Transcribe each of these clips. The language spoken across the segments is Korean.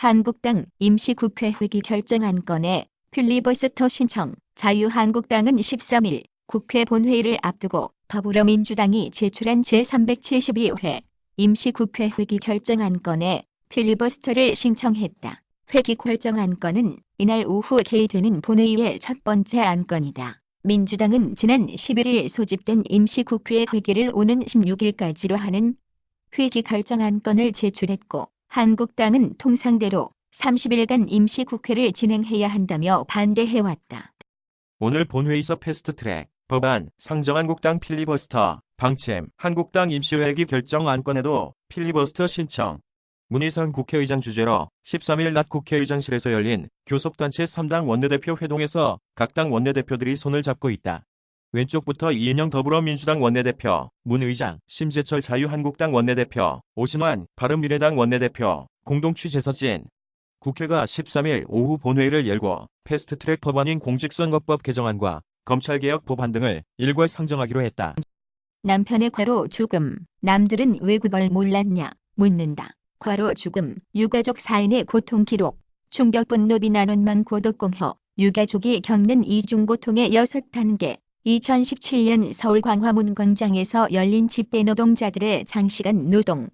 한국당 임시국회 회기 결정안 건에 필리버스터 신청 자유한국당은 13일 국회 본회의를 앞두고 더불어민주당이 제출한 제372회 임시국회 회기 결정안 건에 필리버스터를 신청했다. 회기 결정안 건은 이날 오후 개의되는 본회의의 첫 번째 안건이다. 민주당은 지난 11일 소집된 임시국회 회기를 오는 16일까지로 하는 회기 결정안 건을 제출했고 한국당은 통상대로 30일간 임시국회를 진행해야 한다며 반대해왔다. 오늘 본회의서 패스트트랙 법안 상정한국당 필리버스터 방침 한국당 임시회기 결정 안건에도 필리버스터 신청 문희상 국회의장 주재로 13일 낮 국회의장실에서 열린 교섭단체 3당 원내대표 회동에서 각 당 원내대표들이 손을 잡고 있다. 왼쪽부터 이인영 더불어민주당 원내대표, 문 의장, 심재철 자유한국당 원내대표, 오신환 바른미래당 원내대표, 공동 취재서진. 국회가 13일 오후 본회의를 열고 패스트트랙 법안인 공직선거법 개정안과 검찰개혁 법안 등을 일괄 상정하기로 했다. 남편의 과로 죽음, 남들은 왜 그걸 몰랐냐, 묻는다. 과로 죽음, 유가족 사인의 고통 기록, 충격 분노 비난원망 고독공효, 유가족이 겪는 이중 고통의 여섯 단계, 2017년 서울 광화문 광장에서 열린 집회 노동자들의 장시간 노동,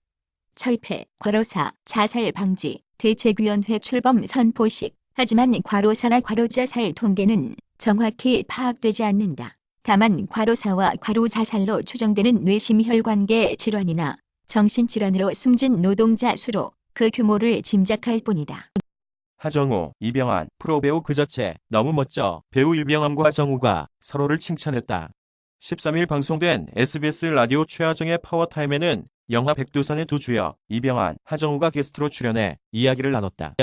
철폐, 과로사, 자살 방지, 대책위원회 출범 선포식. 하지만 과로사나 과로자살 통계는 정확히 파악되지 않는다. 다만 과로사와 과로자살로 추정되는 뇌심혈관계 질환이나 정신질환으로 숨진 노동자 수로 그 규모를 짐작할 뿐이다. 하정우, 이병환, 프로배우 그 자체 너무 멋져. 배우 이병헌과 정우가 서로를 칭찬했다. 13일 방송된 SBS 라디오 최하정의 파워타임에는 영화 백두산의 두 주역 이병환, 하정우가 게스트로 출연해 이야기를 나눴다.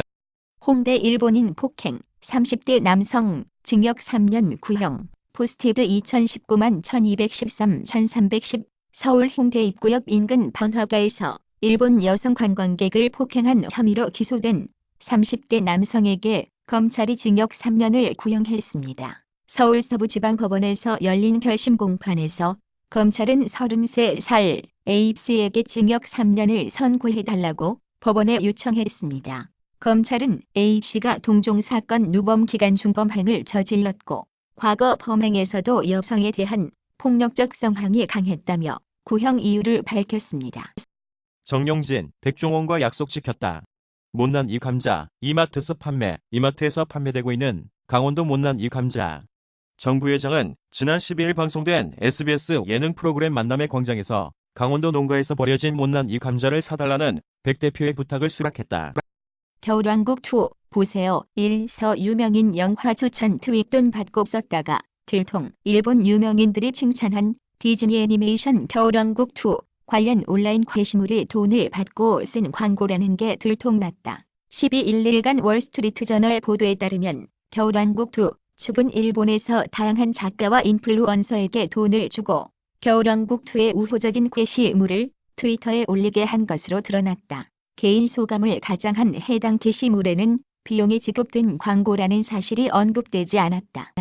홍대 일본인 폭행 30대 남성 징역 3년 구형 포스티드 2019만 1213 1310 서울 홍대 입구 옆 인근 번화가에서 일본 여성 관광객을 폭행한 혐의로 기소된 30대 남성에게 검찰이 징역 3년을 구형했습니다. 서울 서부지방법원에서 열린 결심 공판에서 검찰은 33살 A씨에게 징역 3년을 선고해달라고 법원에 요청했습니다. 검찰은 A씨가 동종사건 누범 기간 중범행을 저질렀고 과거 범행에서도 여성에 대한 폭력적 성향이 강했다며 구형 이유를 밝혔습니다. 정용진, 백종원과 약속 지켰다. 못난 이 감자, 이마트에서 판매, 이마트에서 판매되고 있는 강원도 못난 이 감자. 정부 회장은 지난 12일 방송된 SBS 예능 프로그램 만남의 광장에서 강원도 농가에서 버려진 못난 이 감자를 사달라는 백 대표의 부탁을 수락했다. 겨울왕국 2 보세요. 1서 유명인 영화 추천 트윗 돈 받고 썼다가 들통 일본 유명인들이 칭찬한 디즈니 애니메이션 겨울왕국 2 관련 온라인 게시물이 돈을 받고 쓴 광고라는 게 들통났다. 12일일간 월스트리트 저널 보도에 따르면 겨울왕국 2 측은 일본에서 다양한 작가와 인플루언서에게 돈을 주고 겨울왕국 2의 우호적인 게시물을 트위터에 올리게 한 것으로 드러났다. 개인 소감을 가장한 해당 게시물에는 비용이 지급된 광고라는 사실이 언급되지 않았다.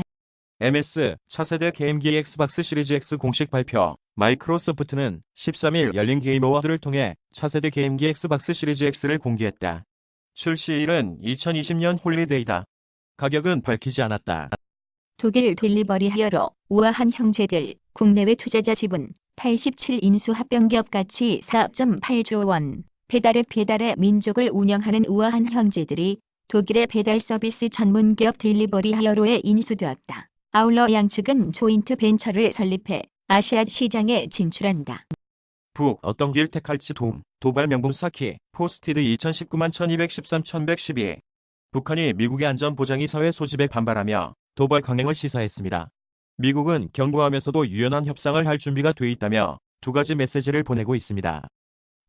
MS 차세대 게임기 엑스박스 시리즈 X 공식 발표 마이크로소프트는 13일 열린 게임 어워드를 통해 차세대 게임기 엑스박스 시리즈 X를 공개했다. 출시일은 2020년 홀리데이다. 가격은 밝히지 않았다. 독일 딜리버리 하여로 우아한 형제들 국내외 투자자 지분 87인수 합병기업 가치 4.8조 원 배달의 배달의 민족을 운영하는 우아한 형제들이 독일의 배달 서비스 전문 기업 딜리버리 하여로에 인수되었다. 아울러 양측은 조인트 벤처를 설립해 아시아 시장에 진출한다. 북 어떤 길 택할지 도움 도발 명분 쌓기 포스티드 2019만 1213 1112 북한이 미국의 안전보장이 사회 소집에 반발하며 도발 강행을 시사했습니다. 미국은 경고하면서도 유연한 협상을 할 준비가 돼 있다며 두 가지 메시지를 보내고 있습니다.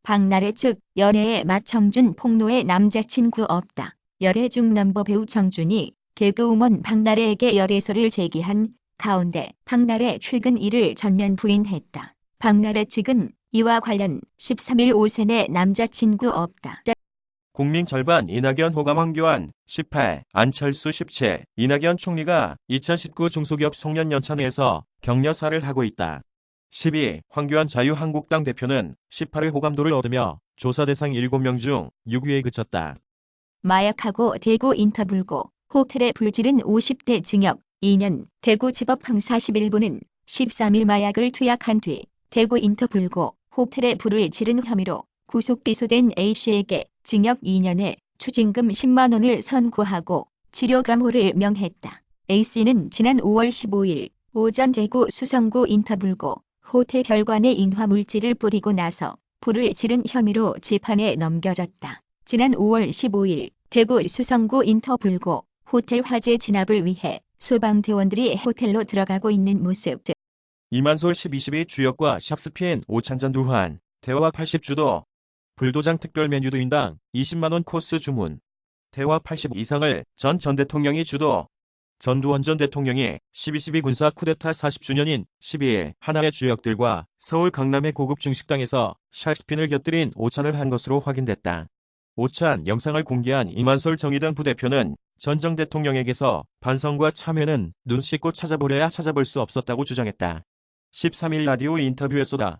박나래 측 연애에 마청준 폭로의 남자친구 없다. 열애 중 넘버 배우 정준이 개그우먼 박나래에게 열애설을 제기한 가운데 박나래 최근 이를 전면 부인했다. 박나래 측은 이와 관련 13일 오세 내 남자친구 없다. 국민 절반 이낙연 호감 황교안 18, 안철수 17, 이낙연 총리가 2019 중소기업 송년 연찬회에서 격려사를 하고 있다. 12. 황교안 자유한국당 대표는 18회 호감도를 얻으며 조사 대상 7명 중 6위에 그쳤다. 마약하고 대구 인터불고 호텔에 불지른 50대 징역 2년 대구지법 형사 11부는 13일 마약을 투약한 뒤 대구 인터불고 호텔에 불을 지른 혐의로 구속 기소된 A씨에게 징역 2년에 추징금 10만 원을 선고하고 치료 감호를 명했다. A씨는 지난 5월 15일 오전 대구 수성구 인터불고 호텔 별관에 인화 물질을 뿌리고 나서 불을 지른 혐의로 재판에 넘겨졌다. 지난 5월 15일 대구 수성구 인터불고 호텔 화재 진압을 위해 소방대원들이 호텔로 들어가고 있는 모습. 이만솔 12.12 주역과 샵스핀 오찬전 두환, 대화 80주도, 불도장 특별 메뉴도 인당 20만원 코스 주문, 대화 80 이상을 전 전 대통령이 주도, 전두원 전 대통령이 12.12 군사 쿠데타 40주년인 12일 하나의 주역들과 서울 강남의 고급 중식당에서 샥스핀을 곁들인 오찬을 한 것으로 확인됐다. 오찬 영상을 공개한 이만솔 정의당 부대표는 전정 대통령에게서 반성과 참회는 눈 씻고 찾아보려야 찾아볼 수 없었다고 주장했다. 13일 라디오 인터뷰에서다.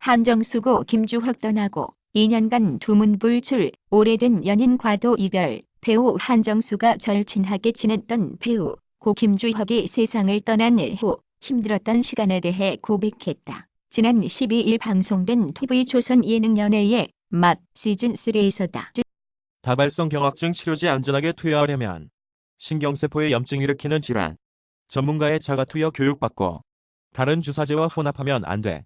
한정수고 김주혁 떠나고 2년간 두문불출 오래된 연인 과도 이별 배우 한정수가 절친하게 지냈던 배우 고 김주혁이 세상을 떠난 후 힘들었던 시간에 대해 고백했다. 지난 12일 방송된 TV조선 예능연예의 맛 시즌3에서다. 다발성 경화증 치료제 안전하게 투여하려면 신경세포에 염증 일으키는 질환 전문가의 자가 투여 교육받고 다른 주사제와 혼합하면 안 돼.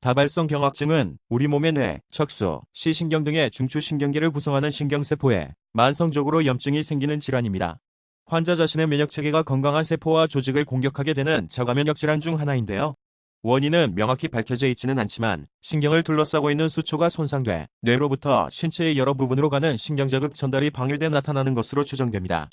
다발성 경화증은 우리 몸의 뇌, 척수, 시신경 등의 중추신경계를 구성하는 신경세포에 만성적으로 염증이 생기는 질환입니다. 환자 자신의 면역체계가 건강한 세포와 조직을 공격하게 되는 자가면역 질환 중 하나인데요. 원인은 명확히 밝혀져 있지는 않지만 신경을 둘러싸고 있는 수초가 손상돼 뇌로부터 신체의 여러 부분으로 가는 신경자극 전달이 방해돼 나타나는 것으로 추정됩니다.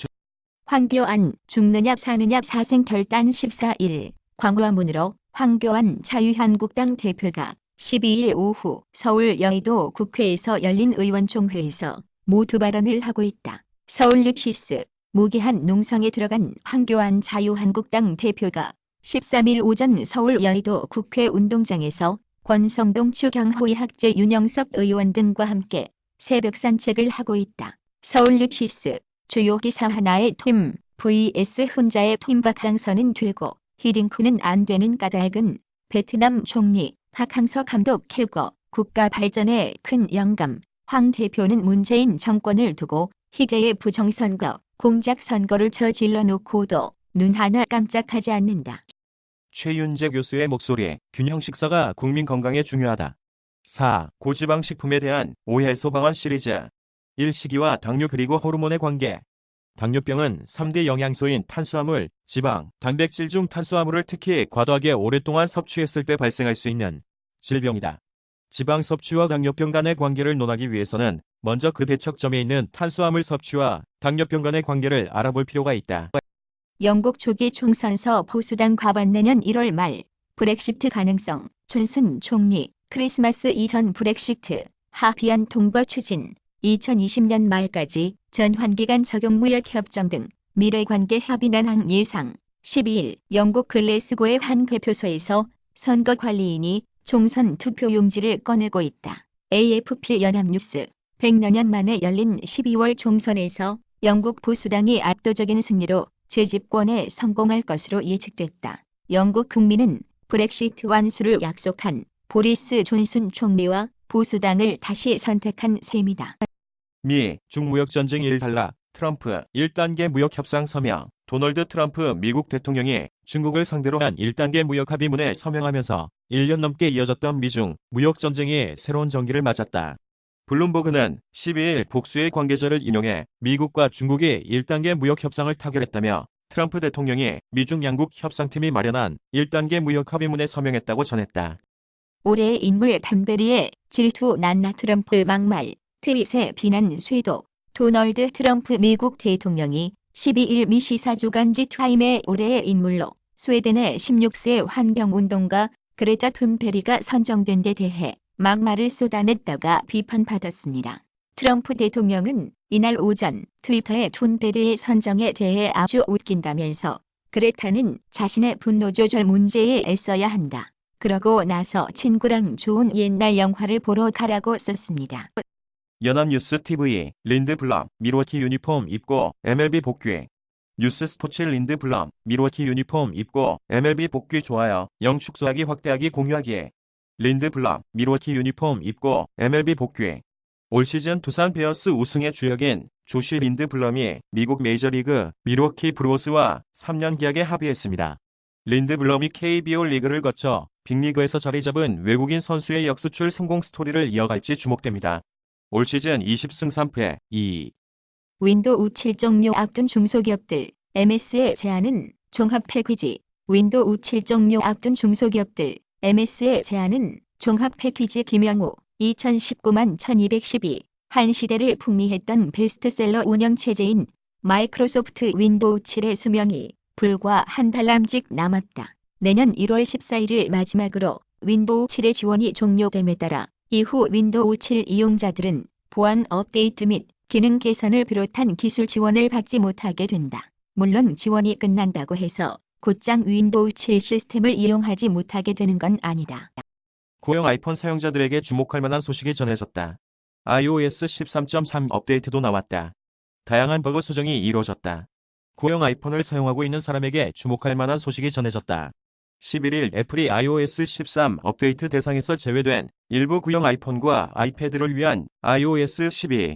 황교안 죽느냐 사느냐 사생 결단 14일 광화문으로 황교안 자유한국당 대표가 12일 오후 서울 여의도 국회에서 열린 의원총회에서 모두 발언을 하고 있다. 서울 뉴시스 무기한 농성에 들어간 황교안 자유한국당 대표가 13일 오전 서울 여의도 국회 운동장에서 권성동 추경호의 학제 윤영석 의원 등과 함께 새벽 산책을 하고 있다. 서울 뉴시스 주요 기사 하나의 팀 vs 혼자의 팀 박항서는 되고 히딩크는 안 되는 까닭은 베트남 총리 박항서 감독 해고 국가 발전에 큰 영감 황 대표는 문재인 정권을 두고 희대의 부정선거 공작 선거를 저질러 놓고도 눈 하나 깜짝하지 않는다. 최윤재 교수의 목소리, 균형 식사가 국민 건강에 중요하다. 4. 고지방 식품에 대한 오해 소방안 시리즈 1. 식이와 당뇨 그리고 호르몬의 관계 당뇨병은 3대 영양소인 탄수화물, 지방, 단백질 중 탄수화물을 특히 과도하게 오랫동안 섭취했을 때 발생할 수 있는 질병이다. 지방 섭취와 당뇨병 간의 관계를 논하기 위해서는 먼저 그 대척점에 있는 탄수화물 섭취와 당뇨병 간의 관계를 알아볼 필요가 있다. 영국 초기 총선서 보수당 과반 내년 1월 말 브렉시트 가능성 존슨 총리 크리스마스 이전 브렉시트 하비안 통과 추진 2020년 말까지 전환기간 적용 무역 협정 등 미래 관계 합의 난항 예상 12일 영국 글래스고의 한 개표소에서 선거 관리인이 총선 투표 용지를 꺼내고 있다. AFP 연합뉴스 100여 년 만에 열린 12월 총선에서 영국 보수당이 압도적인 승리로 재집권에 성공할 것으로 예측됐다. 영국 국민은 브렉시트 완수를 약속한 보리스 존슨 총리와 보수당을 다시 선택한 셈이다. 미, 중무역전쟁 1달러, 트럼프 1단계 무역협상 서명, 도널드 트럼프 미국 대통령이 중국을 상대로 한 1단계 무역 합의문에 서명하면서 1년 넘게 이어졌던 미중 무역전쟁이 새로운 전기를 맞았다. 블룸버그는 12일 복수의 관계자를 인용해 미국과 중국이 1단계 무역 협상을 타결했다며 트럼프 대통령이 미중 양국 협상팀이 마련한 1단계 무역 합의문에 서명했다고 전했다. 올해의 인물 담베리의 질투 난나 트럼프 막말 트윗의 비난 쇄도 도널드 트럼프 미국 대통령이 12일 미 시사 주간지 타임의 올해의 인물로 스웨덴의 16세 환경운동가 그레타 툰베리가 선정된 데 대해 막말을 쏟아냈다가 비판받았습니다. 트럼프 대통령은 이날 오전 트위터에 툰베리의 선정에 대해 아주 웃긴다면서 그레타는 자신의 분노 조절 문제에 애써야 한다. 그러고 나서 친구랑 좋은 옛날 영화를 보러 가라고 썼습니다. 연합뉴스 TV, 린드 블럼, 미르워키 유니폼 입고 MLB 복귀. 뉴스 스포츠 린드 블럼, 미르워키 유니폼 입고 MLB 복귀 좋아요. 영 축소하기 확대하기 공유하기. 린드 블럼, 미르워키 유니폼 입고 MLB 복귀. 올 시즌 두산 베어스 우승의 주역인 조시 린드 블럼이 미국 메이저리그 미르워키 브루어스와 3년 계약에 합의했습니다. 린드 블럼이 KBO 리그를 거쳐 빅리그에서 자리 잡은 외국인 선수의 역수출 성공 스토리를 이어갈지 주목됩니다. 올 시즌 20승 3패 2. 윈도우 7종료 앞둔 중소기업들 MS의 제안은 종합 패키지 윈도우 7종료 앞둔 중소기업들 MS의 제안은 종합 패키지 김영호 2019만 1212 한 시대를 풍미했던 베스트셀러 운영체제인 마이크로소프트 윈도우 7의 수명이 불과 한 달 남짓 남았다. 내년 1월 14일을 마지막으로 윈도우 7의 지원이 종료됨에 따라 이후 윈도우 7 이용자들은 보안 업데이트 및 기능 개선을 비롯한 기술 지원을 받지 못하게 된다. 물론 지원이 끝난다고 해서 곧장 윈도우 7 시스템을 이용하지 못하게 되는 건 아니다. 구형 아이폰 사용자들에게 주목할 만한 소식이 전해졌다. iOS 13.3 업데이트도 나왔다. 다양한 버그 수정이 이루어졌다. 구형 아이폰을 사용하고 있는 사람에게 주목할 만한 소식이 전해졌다. 11일 애플이 iOS 13 업데이트 대상에서 제외된 일부 구형 아이폰과 아이패드를 위한 iOS 12